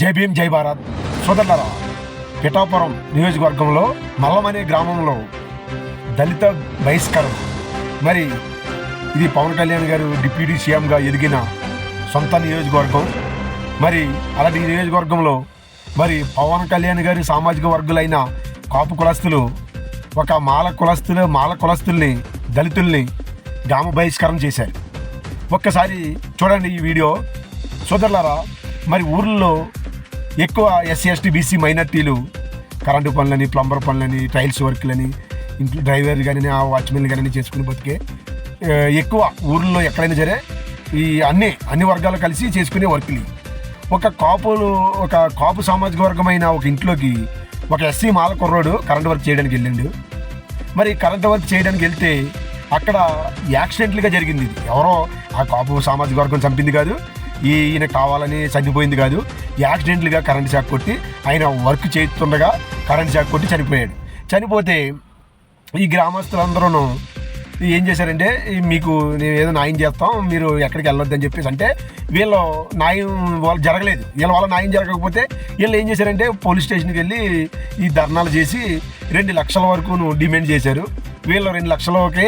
జై భీమ్ జై భారత్. సోదరులరా పిఠాపురం నియోజకవర్గంలో మల్లమనే గ్రామంలో దళిత బహిష్కరణ. మరి ఇది పవన్ కళ్యాణ్ గారు డిప్యూటీ సీఎంగా ఎదిగిన సొంత నియోజకవర్గం. మరి అలాంటి నియోజకవర్గంలో మరి పవన్ కళ్యాణ్ గారి సామాజిక వర్గులైన కాపు కులస్తులు ఒక మాల కులస్తులు మాల కులస్తుల్ని దళితుల్ని గ్రామ బహిష్కరణ చేశారు. ఒక్కసారి చూడండి ఈ వీడియో. సోదరులారా మరి ఊర్లో ఎక్కువ ఎస్సీ ఎస్టీ బీసీ మైనార్టీలు కరెంటు పనులని ప్లంబర్ పనులని టైల్స్ వర్క్లని ఇంట్లో డ్రైవర్ కానీ ఆ వాచ్మెన్ కానీ చేసుకుని బతికే ఎక్కువ ఊర్లో ఎక్కడైనా సరే ఈ అన్ని అన్ని వర్గాలు కలిసి చేసుకునే వర్క్లు. ఒక కాపులు ఒక కాపు సామాజిక వర్గమైన ఒక ఇంట్లోకి ఒక ఎస్సీ మాల కుర్రోడు కరెంట్ వర్క్ చేయడానికి వెళ్ళిండు. మరి కరెంట్ వర్క్ చేయడానికి వెళ్తే అక్కడ యాక్సిడెంట్లుగా జరిగింది. ఎవరో ఆ కాపు సామాజిక వర్గం చంపింది కాదు ఈ ఈయన కావాలని చనిపోయింది కాదు. యాక్సిడెంట్లుగా కరెంట్ షాక్ కొట్టి ఆయన వర్క్ చేస్తుండగా కరెంట్ షాక్ కొట్టి చనిపోయాడు. చనిపోతే ఈ గ్రామస్తులందరూ ఏం చేశారంటే మీకు నేను ఏదో న్యాయం చేస్తాం మీరు ఎక్కడికి వెళ్ళొద్దని చెప్పేసి అంటే వీళ్ళు న్యాయం వాళ్ళు జరగలేదు. వీళ్ళ వల్ల న్యాయం జరగకపోతే వీళ్ళు ఏం చేశారంటే పోలీస్ స్టేషన్కి వెళ్ళి ఈ ధర్నాలు చేసి రెండు లక్షల వరకు డిమాండ్ చేశారు. వీళ్ళు రెండు లక్షలకే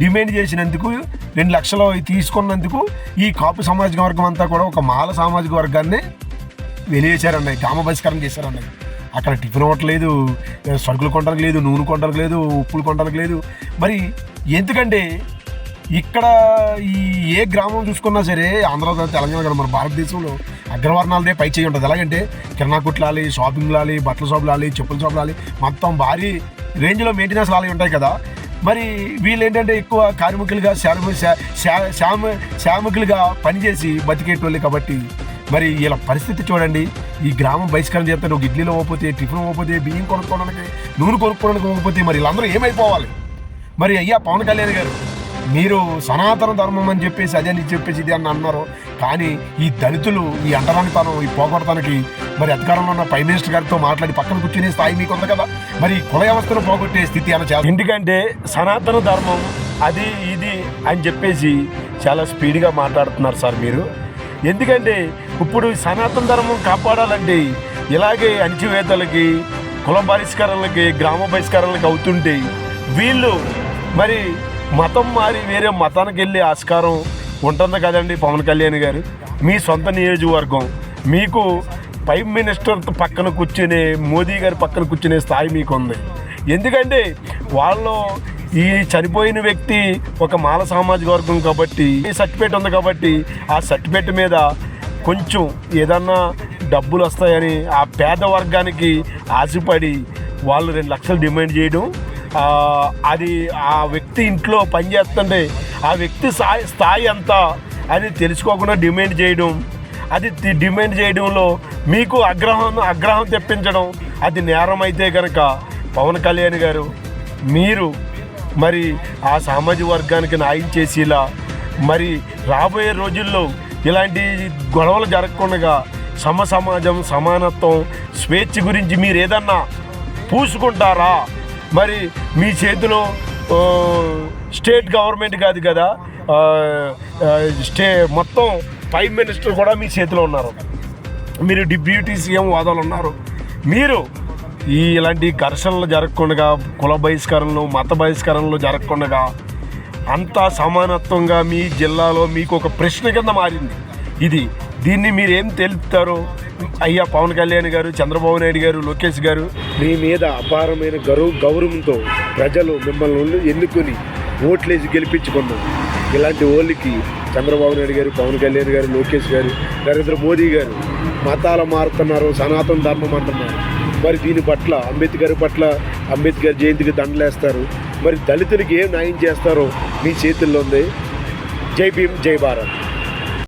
డిమాండ్ చేసినందుకు రెండు లక్షలు తీసుకున్నందుకు ఈ కాపు సామాజిక వర్గం అంతా కూడా ఒక మాల సామాజిక వర్గాన్ని వెలివేశారన్నాయి గ్రామ బహిష్కరణ చేశారన్న అక్కడ టిఫిన్ ఇవ్వట్లేదు సరుకులు కొనడానికి లేదు నూనె కొనడానికి లేదు ఉప్పులు కొనడానికి లేదు. మరి ఎందుకంటే ఇక్కడ ఈ ఏ గ్రామం చూసుకున్నా సరే ఆంధ్ర తెలంగాణ కానీ మన భారతదేశంలో అగ్రవర్ణాలదే పై చేయి ఉంటుంది. ఎలాగంటే కిరాణా కుట్లాలి షాపింగ్ లాలి బట్టల షాపులు లాలి చెప్పుల షాపులు లాలి మొత్తం భారీ రేంజ్లో మెయింటెనెన్స్ లాలి ఉంటాయి కదా. మరి వీళ్ళు ఏంటంటే ఎక్కువ కార్మికులుగా శ్రామ శ్రామ శ్రామికులుగా పనిచేసి బతికేటోళ్ళు కాబట్టి మరి వీళ్ళ పరిస్థితి చూడండి. ఈ గ్రామం బహిష్కరణ చేస్తారు ఒక ఇడ్లీలో పోతే టిఫిన్ పోతే బియ్యం కొనుక్కోవడానికి నూనె కొనుక్కోవడానికి పోతే మరి వీళ్ళందరూ ఏమైపోవాలి? మరి అయ్యా పవన్ కళ్యాణ్ గారు మీరు సనాతన ధర్మం అని చెప్పేసి అదే అని చెప్పేసి ఇది అని అన్నారు. కానీ ఈ దళితులు ఈ అంటరానితనం ఈ పోగొడతానికి మరి అధికారంలో ఉన్న ప్రైమ్ మినిస్టర్ గారితో మాట్లాడి పక్కన కూర్చునే స్థాయి మీకు ఉంది కదా. మరి కుల వ్యవస్థను పోగొట్టే స్థితి అని చేస్తారు ఎందుకంటే సనాతన ధర్మం అది ఇది అని చెప్పేసి చాలా స్పీడ్గా మాట్లాడుతున్నారు సార్ మీరు. ఎందుకంటే ఇప్పుడు సనాతన ధర్మం కాపాడాలంటే ఇలాగే అణిచివేతలకి కుల బహిష్కరణలకి గ్రామ బహిష్కరణలకి అవుతుంటే వీళ్ళు మరి మతం మారి వేరే మతానికి వెళ్ళే ఆస్కారం ఉంటుంది కదండి పవన్ కళ్యాణ్ గారు. మీ సొంత నియోజకవర్గం మీకు ప్రైమ్ మినిస్టర్ పక్కన కూర్చునే మోదీ గారి పక్కన కూర్చునే స్థాయి మీకు ఉంది ఎందుకంటే వాళ్ళు ఈ చనిపోయిన వ్యక్తి ఒక మాల సామాజిక వర్గం కాబట్టి సర్టిఫికేట్ ఉంది కాబట్టి ఆ సర్టిఫికేట్ మీద కొంచెం ఏదన్నా డబ్బులు వస్తాయని ఆ పేద వర్గానికి ఆశపడి వాళ్ళు రెండు లక్షలు డిమాండ్ చేయడం అది ఆ వ్యక్తి ఇంట్లో పనిచేస్తుంటే ఆ వ్యక్తి స్థాయి స్థాయి ఎంత అని తెలుసుకోకుండా డిమాండ్ చేయడం అది తి- డిమాండ్ చేయడంలో మీకు అగ్రహం అగ్రహం తెప్పించడం అది నేరం అయితే కనుక పవన్ కళ్యాణ్ గారు మీరు మరి ఆ సామాజిక వర్గానికి న్యాయం చేసేలా మరి రాబోయే రోజుల్లో ఇలాంటి గొడవలు జరగకుండా సమ సమాజం సమానత్వం స్వేచ్ఛ గురించి మీరు ఏదన్నా పూసుకుంటారా? మరి మీ చేతిలో స్టేట్ గవర్నమెంట్ కాదు కదా స్టే మొత్తం ప్రైమ్ మినిస్టర్ కూడా మీ చేతిలో ఉన్నారు. మీరు డిప్యూటీ సీఎం హోదాలు ఉన్నారు. మీరు ఈ ఇలాంటి ఘర్షణలు జరగకుండా కుల బహిష్కరణలు మత బహిష్కరణలు జరగకుండా అంతా సమానత్వంగా మీ జిల్లాలో మీకు ఒక ప్రశ్న కింద మారింది. ఇది దీన్ని మీరు ఏం తెలుపుతారో? అయ్యా పవన్ కళ్యాణ్ గారు చంద్రబాబు నాయుడు గారు లోకేష్ గారు మీ మీద అపారమైన గౌరవ గౌరవంతో ప్రజలు మిమ్మల్ని ఎన్నుకొని ఓట్లేసి గెలిపించుకున్నారు? ఇలాంటి ఓళ్ళకి చంద్రబాబు నాయుడు గారు పవన్ కళ్యాణ్ గారు లోకేష్ గారు నరేంద్ర మోదీ గారు మతాలు మారుతున్నారు సనాతన ధర్మం అంటున్నారు. మరి దీని పట్ల అంబేద్కర్ పట్ల అంబేద్కర్ జయంతికి దండలేస్తారు. మరి దళితులకి ఏం న్యాయం చేస్తారో మీ చేతుల్లో ఉంది. జై భీమ్ జై భారత్.